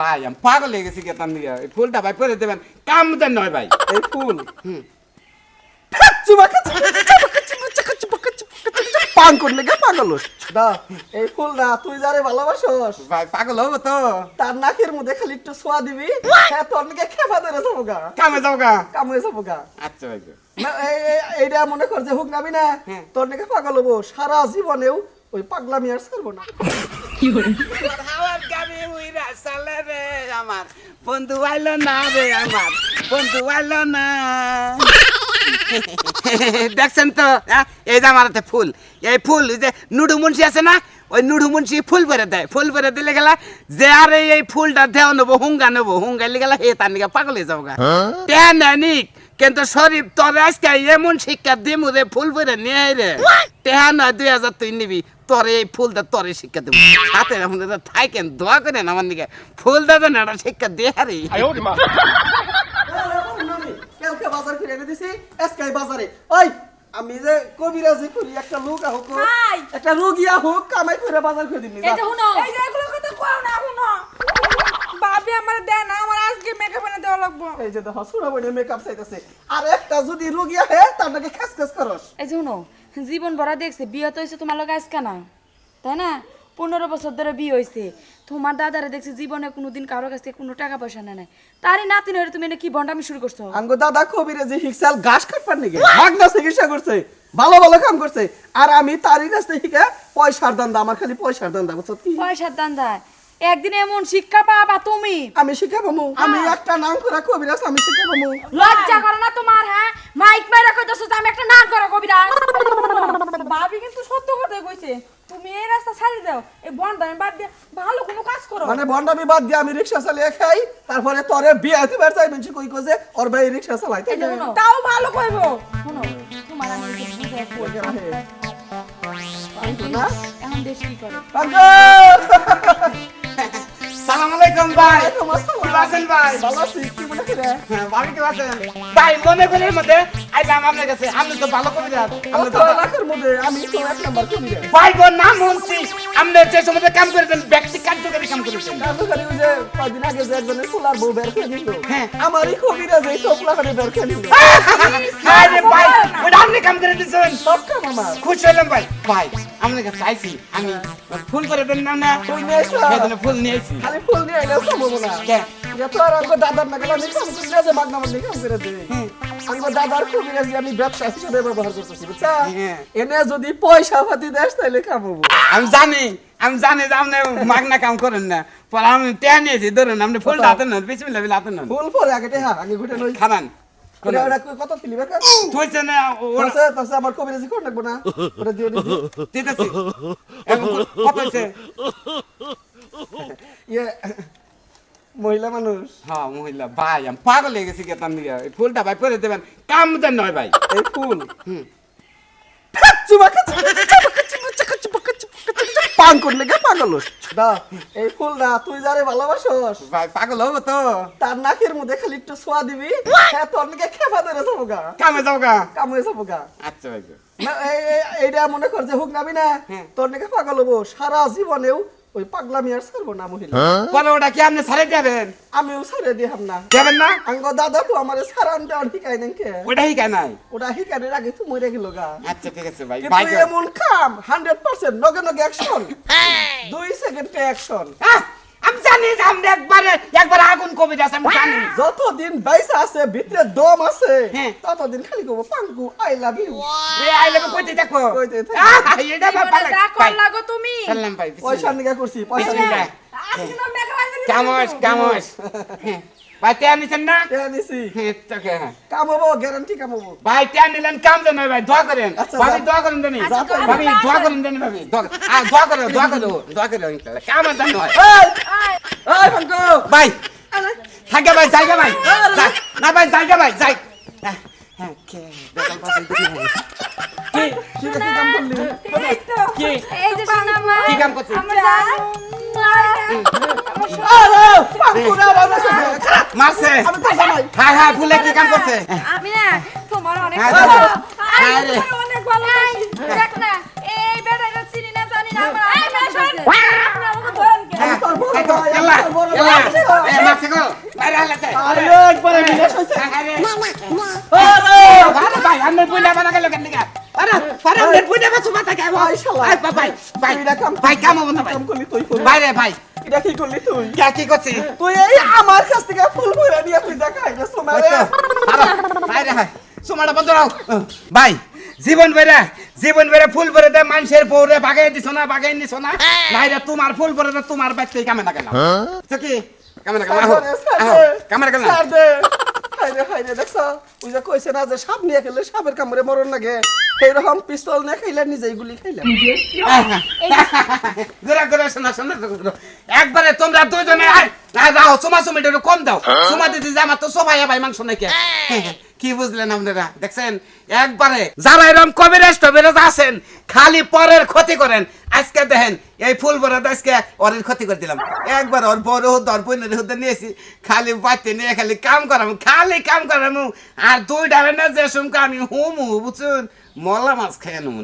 ভাই আমি পাগল হয়ে গেছি কেতান দিয়ে এই ফুলটা ভাই পরে দেবেন। কাম দেন নয় ভাই। এই ফুল। হুম। পান করলে গে পাগল হোস। দা এই ফুল না তুই যারে ভালোবাসস। ভাই পাগল হব তো। তার নাকের মধ্যে খালি একটু ছোঁয়া দিবি। হ্যাঁ তোর নাকি খেপা ধরে যাব গা। কামে যাও গা। কাম যাব গা। আচ্ছা ভাই না, এই- এই- এইটা মনে কর যে হুক নাবি না হ্যাঁ। তোর নাকি পাগল হব। সারা জীবনেও ওই পাগলামি আর ছাড়বো না। হাওয়ার গাবে উইরা সালে রে আমার বন্ধু আইলো না রে আমার বন্ধু আইলো না দেখছেন তো? এই যে আমার হাতে ফুল এই ফুল যে নুডু মুন্সি আছে না ওই নুডু মুন্সি ফুল ভরে দেয় ফুল ভরে দিলে গেলা যে আরে এই ফুলটা দেওয়া নেব হুঙ্গা নেব হুঙ্গাইলে গেলা হে তার নিকা পাগল হয়ে যাব গা কিন্তু শরীফ তোর আজকে এমন শিক্ষা দিমু রে ফুল ভরে নিয়ে রে টেহা নয় দুই হাজার তুই নিবি তোরে এই ফুলটা তোরে শিক্ষা দেবো। সাথে থাকেন দোয়া করেন আমার দিকে ফুল দেবেন একটা শিক্ষা দিয়ে হারি কালকে বাজার করে এনে দিছি এসকাই বাজারে। ওই আমি যে কবিরাজি করি একটা লোক হোক একটা রোগিয়া হোক কামাই করে বাজার করে দিবি এই যে শুনো। এই যে এগুলো কথা কও না শুনো। বাবি আমার দেয় না আমার আজকে মেকআপ এনে দেওয়া লাগবো। এই যে দেখো সুরা বইনে মেকআপ চাইতেছে। আর একটা যদি রোগিয়া হে তার নাকি খাস খাস করস। এই যে শুনো জীবন ভরা দেখছে বিয়ে তো হয়েছে তোমার লগে আজকে না তাই না? পনেরো বছর ধরে বিয়ে হয়েছে। তোমার দাদারে দেখছি জীবনে কোনোদিন কারও কাছ থেকে কোনো টাকা পয়সা নেয় নাই। তারই নাতিন হয়ে তুমি এনে কি বন্ডামি শুরু করছ? আঙ্গো দাদা কবিরে যে হিকসাল ঘাস কাটবার নাকি মাগনা চিকিৎসা করছে ভালো ভালো কাম করছে আর আমি তারই কাছ থেকে পয়সার দান্দা আমার খালি পয়সার দান্দা বুঝছ কি? পয়সার দান্দা একদিন এমন শিক্ষা পাবা তুমি। আমি শিক্ষা পাবো আমি একটা নাম করা কবিরাজ আমি শিখে পাবো লজ্জা করে না তোমার হ্যাঁ? মাইক মাইরা কইতাছো যে আমি একটা নাম করো কবিরা ভাবি কিন্তু সত্য কথাই কইছে তুমি এই রাস্তা ছাড়ি দাও এই বন্ডামি বাদ দিয়ে ভালো কোনো কাজ করো। মানে বন্ডামি বাদ দিয়ে আমি রিক্সা চালিয়ে খাই তারপরে তোরে বিয়ে দিবার চাই মানুষ কই কই যে ওর ভাই রিক্সা চালাই তাই তাও ভালো কইবো। শোনো তোমার আমি বুঝাই কই। এখন দেশ কি করে? পাঙ্কো! সালাম আলাইকুম ভাই ওয়ালাইকুম আসসালাম। কি আছেন ভাই ভালো আছি, কি মনে করে? হ্যাঁ, ভালো কি আছেন ভাই মনে করে মধ্যে আইলাম আপনার কাছে আপনি তো ভালো কবি আপনি কত তো লাখের মধ্যে আমি তো এক নাম্বার কবিরাজ। ভাই গো নাম শুনছি আপনি যে সময় কাম করেছেন ব্যক্তি কার্যকারী কাম করেছেন কার্যকারী যে কয়দিন আগে যে একজনের সোলার বউ বের করে দিল। হ্যাঁ। আমারই কবিরাজ এই টোপলা করে বের করে দিল। আরে ভাই ওটা আপনি কাম করে দিয়েছেন সব কাম আমার। খুশি হলাম ভাই ভাই আপনার কাছে চাইছি আমি ফুল করে দেন না না নিয়ে এসো। সেজন্য ফুল নিয়েছি খালি ফুল নিয়ে আইলে সম্ভব না। কে? এটা তো আর আমার দাদার না গেলে আমি কাম করি না যে মাগনা মাগনি কাম করে দেই। আমার দাদার কবিরাজি আমি ব্যবসা হিসেবে ব্যবহার করতেছি, বুঝছা? হ্যাঁ। এনে যদি পয়সা পাতি দেস তাহলে হব। আমি জানি আমি জানি যে আপনি মাগনা কাম করেন না পরে আমি টেয়া নিয়েছি ধরুন আপনি ফুলটা হাতে নেন বিসমিল্লাহ বিল হাতে নেন ফুল পরে আগে আগে ঘুটে ওটা কত কিলি থইছে না ওরা তাছে তাছে আমার কবিরাজি করে রাখব না ওটা দিও দিও দিতেছি কত হয়েছে ইয়ে মহিলা মানুষ? হ্যাঁ মহিলা। ভাই আমি পাগল হয়ে গেছি কেতান দিয়ে এই ফুলটা ভাই পরে দেবেন। কাম দেন নয় ভাই। এই ফুল? হুম। পান করলে গে পাগল দা এই ফুল না তুই যারে ভালোবাসস। ভাই পাগল হব তো। তার নাকের মধ্যে খালি একটু ছোঁয়া দিবি। হ্যাঁ তোর নাকি খেপা ধরে যাব গা। কামে যাও গা। কাম যাব গা। আচ্ছা ভাই না, এই- এই- এইটা মনে কর যে হুক নাবি না হ্যাঁ। তোর নাকি পাগল হব। সারা জীবনেও ওই পাগলামি আর ছাড়বো না মহিলা। বলে ওটা কি আপনি ছাড়ে দেবেন? আমিও ছাড়ে দিহাম না। দেবেন না? আঙ্গ দাদা তো আমার সারান দেওয়ার শিখাই নেন কে? ওটা কেন নাই? ওটা শিখানোর আগে তো মরে গেল গা। আচ্ছা ঠিক আছে ভাই। ভাই এমন কাম হান্ড্রেড পার্সেন্ট নগে নগে অ্যাকশন দুই সেকেন্ডে অ্যাকশন আহ, আমি জানি যে একবারে একবার আগুন কবিতা আছে আমি জানি। যতদিন বাইসা আছে ভিতরে দম আছে হ্যাঁ। ততদিন খালি কব পাঙ্কু আই লাভ ইউ আইলে কইতে দেখো কইতে। আহ, এটা ভাই কর লাগো তুমি। সালাম ভাই পয়সা নিকা করছি পয়সা নিকা। আজকে তো কামস। কামস। ভাই নিছেন না নিছি তোকে। কামাবো গ্যারান্টি কামাবো ভাই নিলেন কাম দেন ভাই দোয়া করেন ভাবি দোয়া করেন দেনি ভাবি দোয়া করেন দেনি ভাবি দোয়া দোয়া করো দোয়া করো দোয়া করো কাম দেন এই আয়, এই ভাই থাকে ভাই জায়গা ভাই না ভাই জায়গা ভাই যাই ভাই। কি কাম করছিস? মারছে হ্যাঁ হ্যাঁ ফুলে কি কাম করছে আমি না তোমার অনেক হ্যাঁ, হ্যাঁ, হ্যাঁ অনেক ভালো দেখ না এই বেটাটা চিনি না জানি না আমার হ্যাঁ, হ্যাঁ, ভাই, ভাই গেল রে কি করলি তুই কি করছিস? তুই এই আমার কাছ থেকে ফুল ভরে নিয়ে তুই দেখাই না রে। বাইরে হয় সুমাটা বন্ধ রাও ভাই জীবন বেড়ে জীবন বেড়ে ফুল ভরে দে মানুষের বউরে বাগাই দিছ না বাগাই নিছ না নাইরে তোমার ফুল ভরে দে তোমার বাচ্চা কামে না গেলাম। তো কি? কামে না আহো কামে না গেলাম। ছাড় দে হাইরে হাইরে দেখছ? ওই যে কইছে না যে সাপ নিয়ে খেলে সাপের কামড়ে মরণ লাগে। এইরকম পিস্তল নিয়ে খাইলে নিজেই গুলি খাইলাম ঘুরা ঘুরা শোনা শোনা একবারে তোমরা দুজনে আয়। না দাও সুমা সুমিটা একটু কম দাও। সুমা দিদি যে আমার তো সবাই ভাই মাংস নাকি কি? বুঝলেন আপনারা? দেখছেন? একবারে যারা এরকম কবিরাজ টবিরাজ আছেন খালি পরের ক্ষতি করেন। আজকে দেখেন এই ফুল বরাদ আজকে ওরের ক্ষতি করে দিলাম। একবার ওর বড় হুদ ওর বোনের হুদ নিয়েছি। খালি বাচ্চা নিয়ে খালি কাম করাম খালি কাম করাম। আর দুই ডারে না যে সুমকা আমি হুম বুঝুন মলা মাছ খেয়ে নেব